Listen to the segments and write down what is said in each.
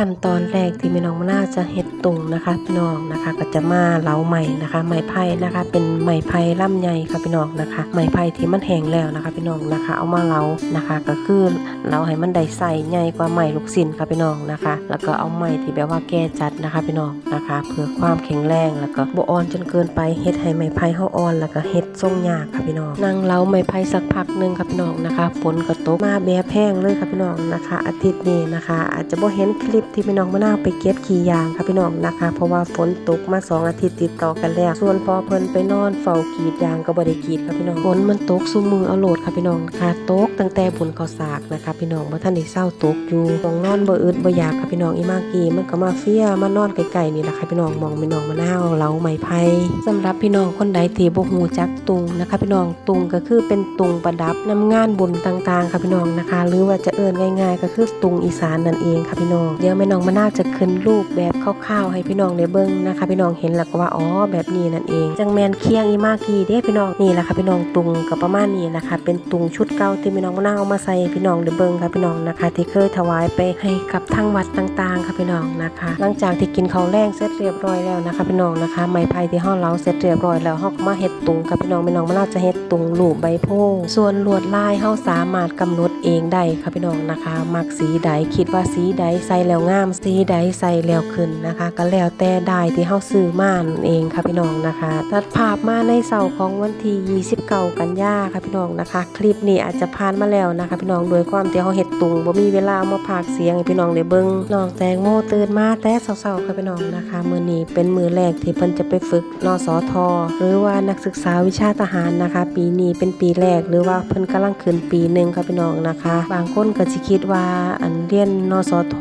ขั้นตอนแรกที่แม่น้องมะนาจะเฮ็ดตุงนะคะพี่น้องนะคะ ก็จะมาเหลาใหม่นะคะไม้ไผ่นะคะ เป็นไม้ไผ่ล่ำใหญ่ค่ะพี่น้องนะคะไม้ไผ่ที่มันแห้งแล้วนะคะ พี่น้องนะคะ เอามาเหลานะคะ ก็คือเราให้มันได้ใส่ใหญ่กว่าไม้ลูกศิลค่ะพี่น้องนะคะ แล้วก็เอาไม้ที่แบบว่าแก่จัดนะคะพี่น้องนะคะ เพื่อความแข็งแรงแล้วก็บ่อ่อนจนเกินไปเฮ็ดให้ไม้ไผ่เฮาอ่อน แล้วก็เฮ็ดทรงยากค่ะพี่น้องนั่งเหลาไม้ไผ่สักพักหนึงค่ะพี่น้องนะคะฝนก็ตกมาแบะแพงเลยค่ะพี่น้องนะคะ อาทิตย์นี้นะคะ อาจจะบ่เห็นคลิปที่พี่น้องมะนาวไปเก็บขี้ยางค่ะพี่น้องนะคะ เพราะว่าฝนตกมาสองอาทิตย์ติดต่อกันแล้ว ส่วนพอเพิ่นไปนอนเฝ้ากีดยางก็บ่ได้กีดค่ะพี่น้องฝนมันตกซุมือเอาโหลดค่ะพี่น้องนะคะตกตั้งแต่บนข้าสากนะคะ พี่น้องบ่ทันได้เศร้าตกอยู่มองนอนบ่อึดบ่อยากค่ะพี่น้องอีมากกีมันก็มาเฟียมานอนไกลๆนี่แหละค่ะพี่น้องมองพี่น้องมะนาวเหลาไม้ไผ่สำหรับพี่น้องคนใดที่บ่ฮู้จักตุงนะคะ พี่น้องตุงก็คือเป็นตุงประดับนำงานบุญต่างๆ ค่ะพี่น้องนะคะ หรือว่าจะเอิ้นง่าย ๆ ก็คือตุงอีสานนั่นเองค่ะพี่น้องเดี๋ยวแม่น้องมะนาวจะขึ้นรูปแบบคร่าวๆให้พี่น้องได้เบิ่งนะคะ พี่น้องเห็นแล้วก็ว่าอ๋อแบบนี้นั่นเองจังแมนเคียงอีมากกีเด้พี่น้องนี่แหละค่ะพี่น้องตุงก็ประมาณนี้นะคะ เป็นตุงชุดเก่าที่พี่น้องมะนาวเอามาใส่พี่น้องได้เบิ่งค่ะพี่น้องนะคะ ที่เคยถวายไปให้กับทางวัดต่างๆ ค่ะพี่น้องนะคะ หลังจากที่กินข้าวแรงเสร็จเรียบร้อยแล้วนะคะ พี่น้องนะคะ ไม้ไผ่ที่ห่อเราเสร็จเรียบร้อยแล้วเฮาก็มาเฮ็ดตุงค่ะพี่น้องพี่น้องมะนาวจะเฮ็ดตุงลูกใบโพส่วนลวดลายเฮาสามารถกำหนดเองได้ค่ะพี่น้องนะคะ มักสีใดคิดว่าสีใดใส่แล้วงามสีใดใส่แล้วขึ้นนะคะ ก็แล้วแต่ได้ที่เฮาซื้อมานั่นเองค่ะพี่น้องนะคะ ตัดภาพมาในเสาร์ของวันที่29กันยาค่ะพี่น้องนะคะ คลิปนี้อาจจะผ่านมาแล้วนะคะ พี่น้องโดยความที่เฮาเฮ็ดตุงบ่มีเวลาเอามาพากเสียงให้พี่น้องได้เบิ่งน้องแตงโมตื่นมาแต่เช้าๆค่ะพี่น้องนะคะมื้อนี้เป็นมื้อแรกที่เพิ่นจะไปฝึกนสทหรือว่านักศึกษาวิชาทหารนะคะ ปีนี้เป็นปีแรกหรือว่าเพิ่นกำลังขึ้นปีหนึ่งค่ะพี่น้องนะคะ บางคนก็สิคิดว่าอันเรียนนสท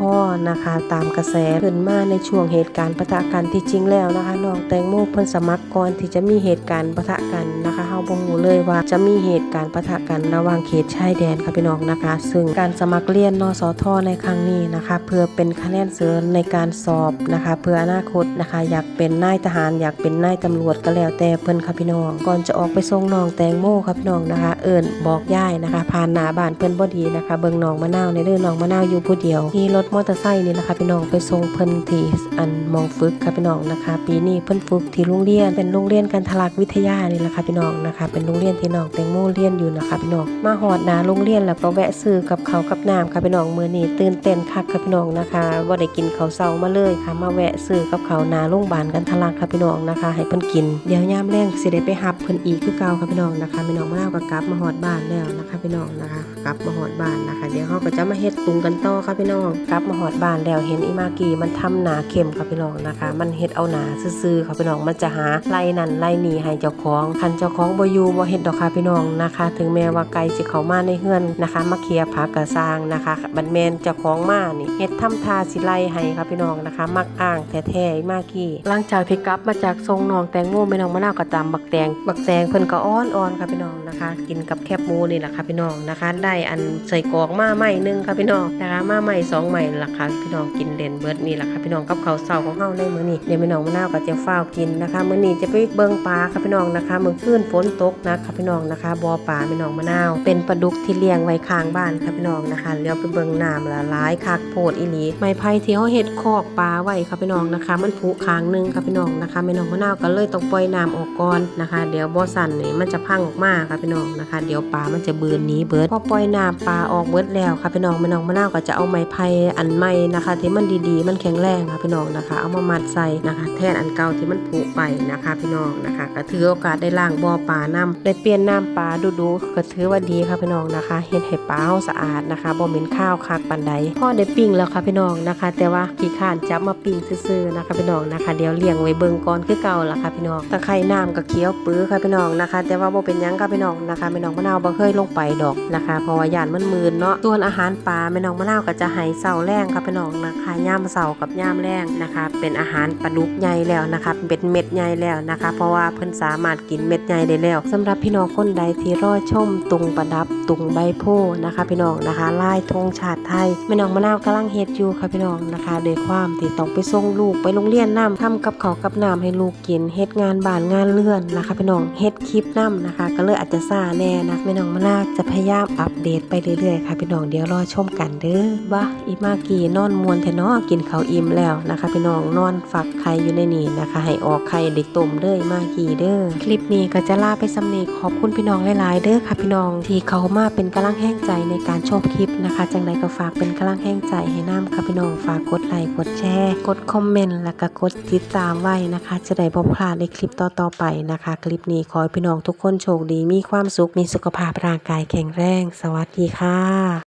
นะคะ ตามกระแสขึ้นมาในช่วงเหตุการณ์ปะทะกันที่จริงแล้วนะคะน้องแตงโมเพิ่นสมัครก่อนที่จะมีเหตุการณ์ปะทะกันนะคะเฮาบ่ฮู้เลยว่าจะมีเหตุการณ์ปะทะกันระหว่างเขตชายแดนค่ะพี่น้องนะคะ ซึ่งการสมัครเรียนนสทในครั้งนี้นะคะ เพื่อเป็นคะแนนเสริมในการสอบนะคะ เพื่ออนาคตนะคะ อยากเป็นนายทหาร อยากเป็นนายตำรวจก็แล้วแต่เพิ่นค่ะพี่น้อง ก่อนจะออกไปส่งน้องแตงโมค่ะพี่น้องนะคะ เอิ้นบอกย่ายนะคะผ่านหน้าบ้านเพิ่นบ่ดีนะคะ เบิ่งน้องมะนาวในเรื่องน้องมะนาวอยู่ผู้เดียวขี่รถมอเตอร์ไซคนี่นะคะพี่น้องไปส่งเพิ่นที่อันมองฝึกค่ะพี่น้องนะคะ ปีนี้เพิ่นฝึกที่โรงเรียนเป็นโรงเรียนการทลักวิทยานี่แหละค่ะพี่น้องนะคะ เป็นโรงเรียนที่น้องแตงโมเรียนอยู่นะคะพี่น้องมาหอดนาโรงเรียนแล้วก็แวะซื้อกับเขากับน้ำค่ะพี่น้องมือนี้ตื่นเต้นคักค่ะพี่น้องนะคะบ่าได้กินเขาเช้ามาเลยค่ะ มาแวะซื้อกับเขานาโรงพยาบาลกันทลักค่ะพี่น้องนะคะ ให้เพิ่นกินเดี๋ยวย่ามแรงสิได้ไปหับเพิ่นอีกคือเก่าค่ะพี่น้องนะคะพี่น้องมะนาวก็กลับมาหอดบ้านแล้วนะคะพี่น้องนะคะ กลับมาหอดบ้านนะคะ เดี๋ยวเขาก็จะมาเฮ็ดตุงกันต่อค่ะพี่น้องกลับมาหอดบ้านแล้วเห็นอีมากีมันทำหนาเข้มค่ะพี่น้องนะคะ มันเฮ็ดเอาหนาซื่อๆค่ะพี่น้องมันจะหาไล่นั่นไล่นี่ให้เจ้าของคันเจ้าของบ่อยู่บ่เฮ็ดดอกค่ะพี่น้องนะคะ ถึงแม้ว่าไก่สิเขามาในเฮือนนะคะมาเคลียร์ผักกระซางนะคะบัดแมนเจ้าของมานี่เฮ็ดทำทาสิไล่ให้ค่ะพี่น้องนะคะ มักอ้างแท้ๆอีมากีหลังจากที่กลับมาจากทรงน้องแตงโมแม่น้องมะนาวก็ตามบักแตงบักแตงเพิ่นก็อ้อนๆค่ะพี่น้องนะคะ กินกับแคบหมูนี่แหละค่ะพี่น้องนะคะ ได้อันใส่กรอกมาใหม่หนึงค่ะพี่น้องนะคะมาใหม่สองใหม่ล่ะค่ะพี่น้องกินเลนเบิร์ดนี่แหละค่ะพี่น้องกับข้าวเช้าของเฮาในมื้อนี้เดี๋ยวพี่น้องมะนาวก็จะฟ้าวกินนะคะมื้อนี้จะไปเบิ่งปลาค่ะพี่น้องนะคะมื้อคืนฝนตกนักค่ะพี่น้องนะคะบ่อปลาพี่น้องมะนาว เป็นปลาดุกที่เลี้ยงไว้ข้างบ้านค่ะพี่น้องนะคะเลี้ยวไปเบิ่งน้ำละลายคักโพดอีหลีไม้ไผ่ที่เฮาเฮ็ดคอกปลาไว้ค่ะพี่น้องนะคะ มันผุค้างหนึงค่ะพี่น้องนะคะแม่น้องมะนาวก็เลยต้องปล่อยน้ำออกก่อนนะคะ เดี๋ยวบ่สั่นนี่มันจะพังออกมาค่ะพี่น้องนะคะ เดี๋ยวปลามันจะเบือนหนีเบิดพอปล่อยน้ำปลาออกเบิดแล้วค่ะพี่น้องแม่น้องมะนาวก็จะเอาไม้ไผ่อันใหม่นะคะ ที่มันดีๆ มันแข็งแรงค่ะพี่น้องนะคะ เอามามัดใส่นะคะ แทนอันเก่าที่มันผุไปนะคะ พี่น้องนะคะก็ถือโอกาสได้ล้างบ่อปลาน้ำได้เปลี่ยนน้ำปลาดูๆก็ถือว่าดีค่ะพี่น้องนะคะเฮ็ดให้ปลาเฮาสะอาดนะคะบ่เหม็นข้าวคักปานใดพ่อได้ปิ้งแล้วค่ะพี่น้องนะคะ แต่ว่าขี้ข้านจับมาปิ้งซื่อๆนะคะพี่น้องนะคะ เดี๋ยวเลี้ยงไว้เบิ่งก่อนคือเก่าละค่ะพี่น้องตะไคร่น้ำก็เคี้ยวปื้อค่ะพี่น้องนะคะ แต่ว่าบ่เป็นยังค่ะพี่น้องนะคะแม่น้องมะนาวบ่เคยลงไปดอกนะคะเพราะว่าย่านมันมืนเนาะส่วนอาหารปลาแม่น้องมะนาวก็จะให้เสาแรงค่ะพี่น้องนะคะย่ามเสากับย่ามแรงนะคะ เป็นอาหารปลาดุกใหญ่แล้วนะคะเป็นเม็ดใหญ่แล้วนะคะ เพราะว่าเพิ่นสามารถกินเม็ดใหญ่ได้แล้วสำหรับพี่น้องคนใดที่รอชมตุงประดับตุงใบโพนะคะ พี่น้องนะคะลายธงชาติไทยแม่น้องมะนาวกำลังเฮ็ดอยู่ค่ะพี่น้องนะคะโดยความที่ต้องไปส่งลูกไปโรงเรียนน้ำทำกับเขากับน้ำให้ลูกกินเฮ็ดงานบ้านงานเรือนนะคะ พี่น้องเฮ็ดคลิปน้ำนะคะ ก็เลยอาจจะซาแน่นะแม่น้องมะนาวจะพยายามอัปเดตไปเรื่อยๆค่ะพี่น้องเดี๋ยวรอชมกันเด้อบ้าอีมากีนอนอนมวนแทนาะกินข้าวอิ่มแล้วนะคะ พี่น้องนอนฝักไข่อยู่ในนี่นะคะ ให้ออกไข่เด็กต้มเด้อมากี่เด้อคลิปนี้ก็จะลาไปสำนีขอบคุณพี่น้องหลายๆเด้อค่ะพี่น้องที่เขามาเป็นกำลังแห้งใจในการชมคลิปนะคะ จังใดก็ฝากเป็นกำลังแห้งใจให้น้ำค่ะพี่น้องฝากกดไลค์กดแชร์กดคอมเมนต์แล้วก็กดติดตามไว้นะคะ จะได้บ่พลาดในคลิปต่อๆไปนะคะ คลิปนี้ขอให้พี่น้องทุกคนโชคดีมีความสุขมีสุขภาพร่างกายแข็งแรง สวัสดีค่ะ